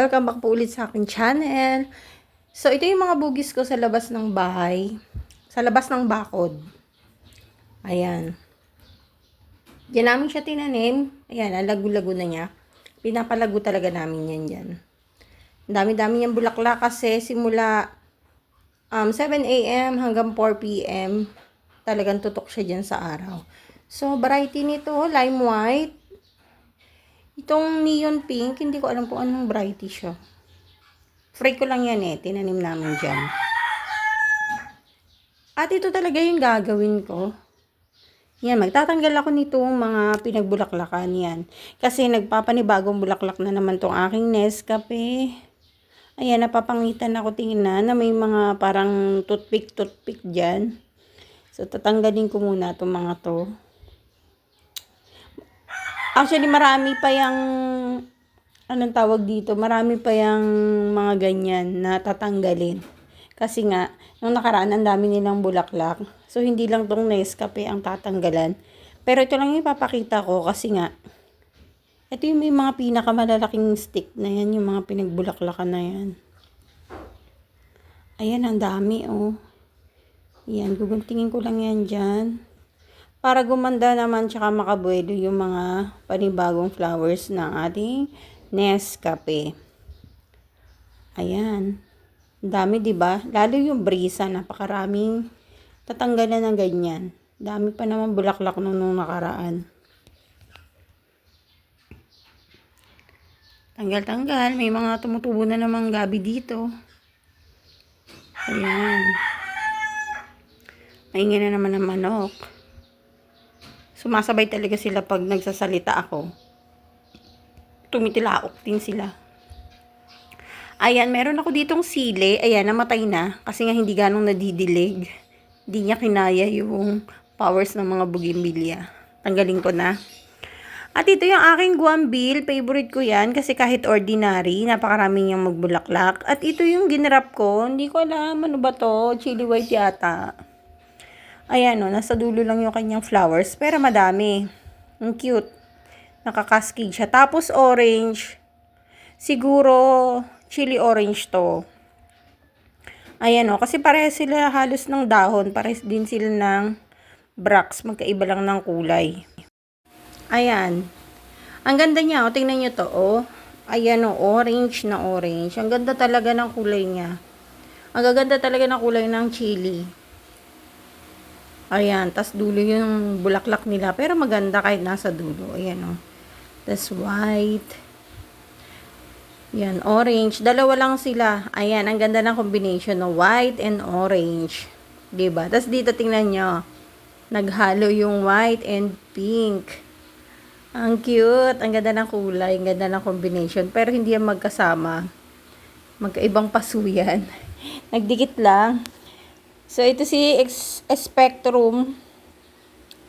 Welcome back po ulit sa aking channel. So, ito yung mga bugis ko sa labas ng bahay. Sa labas ng bakod. Ayan. Diyan namin siya tinanim. Ayan, ang lagu-lago na niya. Pinapalago talaga namin yan dyan. Dami-dami niyang bulaklak kasi simula um, 7 a.m. hanggang 4 p.m. talagang tutok siya dyan sa araw. So, variety nito, lime white. Itong neon pink, hindi ko alam kung anong variety siya. Free ko lang yan eh, tinanim namin dyan. At ito talaga yung gagawin ko. Yan, magtatanggal ako nitong mga pinagbulaklakan yan. Kasi nagpapanibagong bulaklak na naman tong aking Nescafe. Ayan, napapangitan ako tingin na na may mga parang toothpick-toothpick dyan. So, tatanggalin ko muna itong mga to. Actually, marami pa yung, anong tawag dito, marami pa yung mga ganyan na tatanggalin. Kasi nga, nung nakaraan, ang dami nilang bulaklak. So, hindi lang tong Nescafe ang tatanggalan. Pero ito lang yung ipapakita ko kasi nga, ito yung may mga pinakamalalaking stick na yan, yung mga pinagbulaklakan na yan. Ayan, ang dami, oh. Yan, guguntingin ko lang yan dyan. Para gumanda naman tsaka makabuelo yung mga panibagong flowers ng ating Nescafe. Ayan. Dami, di ba? Lalo yung brisa, napakaraming tatanggalan ng ganyan. Dami pa naman bulaklak nung, nung nakaraan. Tanggal-tanggal. May mga tumutubo na namang gabi dito. Ayan. Maingin na naman ng manok. Sumasabay talaga sila pag nagsasalita ako. Tumitilaok din sila. Ayan, meron ako ditong sili. Ayan, namatay na. Kasi nga hindi ganong nadidilig. Hindi niya kinaya yung powers ng mga bugimbilya. Tanggalin ko na. At ito yung aking guambil. Favorite ko yan kasi kahit ordinary, napakarami niyang magbulaklak. At ito yung ginrap ko. Hindi ko alam ano ba to. Chili white yata. Ayan o, nasa dulo lang yung kanyang flowers. Pero madami. Ang cute. Nakakaskig siya. Tapos orange. Siguro chili orange to. Ayan o, kasi pareha sila halos ng dahon. Pares din sila ng bracts. Magkaiba lang ng kulay. Ayan. Ang ganda niya, o. Tingnan nyo to, o. Ayan o, orange na orange. Ang ganda talaga ng kulay niya. Ang gaganda talaga ng kulay ng chili. Ayan, tas dulo yung bulaklak nila. Pero maganda kahit nasa dulo. Ayan o. Tas white. Yan, orange. Dalawa lang sila. Ayan, ang ganda ng combination ng white and orange. ba? Tas dito tingnan nyo. Naghalo yung white and pink. Ang cute. Ang ganda ng kulay. Ang ganda ng combination. Pero hindi yan magkasama. Magkaibang pasuyan. Nagdikit lang. So, ito si X Spectrum.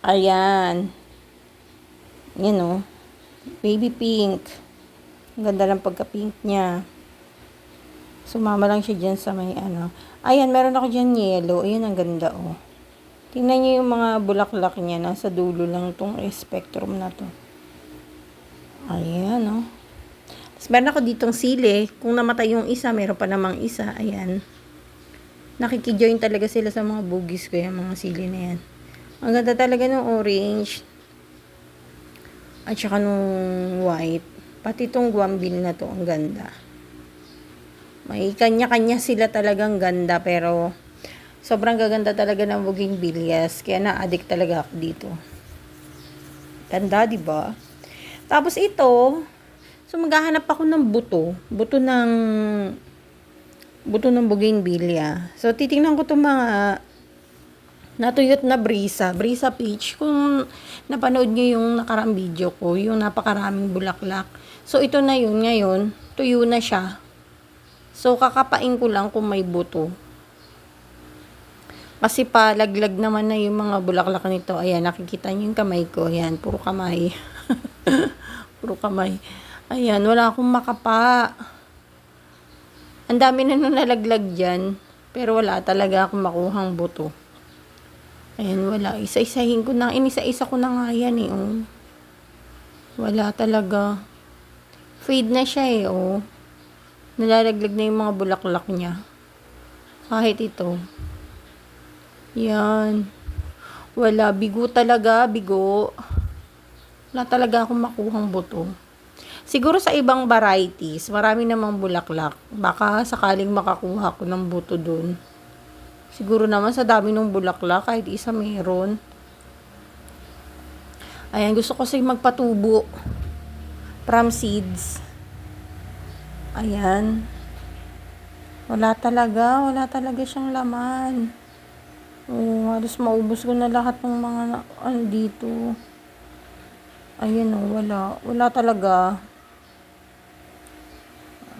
Ayan. Yan o. Baby pink. Ang ganda ng pagka-pink niya. Sumama lang siya dyan sa may ano. Ayan, meron ako dyan yellow. Ayan, ang ganda o. Tingnan niyo yung mga bulaklak niya. Nasa dulo lang itong spectrum na to. Ayan o. Tapos meron ako ditong sili. Kung namatay yung isa, meron pa namang isa. Ayan nakikijoin talaga sila sa mga bugis ko yung mga sili na yan. Ang ganda talaga ng orange. At saka nung white. Pati itong guambil na to, ang ganda. May kanya-kanya sila talagang ganda pero sobrang gaganda talaga ng buging bilyas. Kaya na-addict talaga ako dito. Ganda, di ba? Tapos ito, so maghahanap ako ng buto. Buto ng buto ng bougainvillea. So, titingnan ko itong mga natuyot na brisa, brisa peach. Kung napanood nyo yung nakarang video ko, yung napakaraming bulaklak. So, ito na yun ngayon. Tuyo na siya. So, kakapain ko lang kung may buto. Kasi palaglag naman na yung mga bulaklak nito. Ayan, nakikita nyo yung kamay ko. Ayan, puro kamay. puro kamay. Ayan, wala akong makapa. Ang dami na nung nalaglag dyan. Pero wala talaga akong makuhang buto. Ayan, wala. Isa-isahin ko na. Inisa-isa ko na nga yan eh. Oh. Wala talaga. Fade na siya eh. Oh. Nalalaglag na yung mga bulaklak niya. Kahit ito. Yan. Wala. Bigo talaga. Bigo. Wala talaga akong makuhang buto. Siguro sa ibang varieties, marami namang bulaklak. Baka sakaling makakuha ko ng buto dun. Siguro naman sa dami ng bulaklak, kahit isa meron. Ayan, gusto ko kasi magpatubo. From seeds. Ayan. Wala talaga. Wala talaga siyang laman. Oo, halos maubos ko na lahat ng mga ano dito. Ayan o, wala. Wala talaga.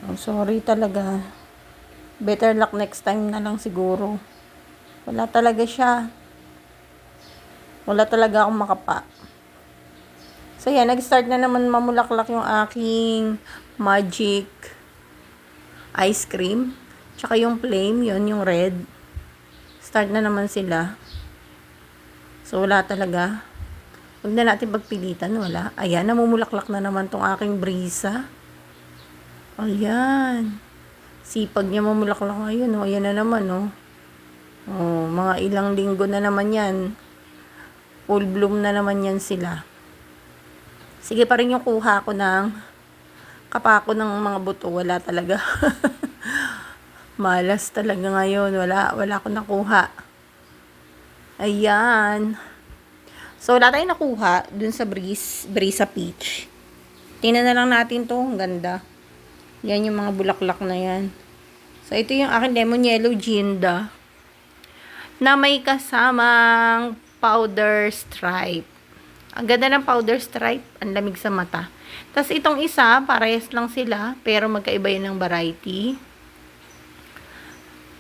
Oh, sorry talaga. Better luck next time na lang siguro. Wala talaga siya. Wala talaga akong makapa. So yan, nag-start na naman mamulaklak yung aking magic ice cream. Tsaka yung flame, yun, yung red. Start na naman sila. So wala talaga. Huwag na natin pagpilitan, wala. Ayan, namumulaklak na naman tong aking brisa. Ayan. Sipag niya mamulaklak ngayon, oh. Ayan na naman, oh. Oh, mga ilang linggo na naman yan. Full bloom na naman yan sila. Sige pa rin yung kuha ko ng kapako ng mga buto. Wala talaga. Malas talaga ngayon. Wala, wala ko nakuha. Ayan. So, wala tayong nakuha dun sa breeze, breeze sa peach. Tingnan na lang natin to. Ang ganda. Yan yung mga bulaklak na yan. So, ito yung aking lemon yellow ginda na may kasamang powder stripe. Ang ganda ng powder stripe. Ang lamig sa mata. Tapos itong isa, parehas lang sila, pero magkaiba yun ng variety.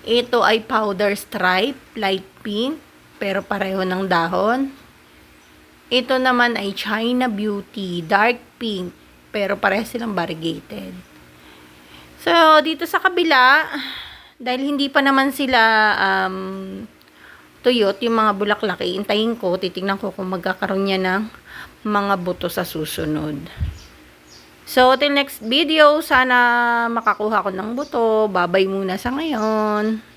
Ito ay powder stripe, light pink, pero pareho ng dahon. Ito naman ay China Beauty, dark pink, pero parehas silang variegated. So, dito sa kabila, dahil hindi pa naman sila um, tuyot, yung mga bulaklak, iintayin ko, titingnan ko kung magkakaroon niya ng mga buto sa susunod. So, till next video, sana makakuha ko ng buto. Babay muna sa ngayon.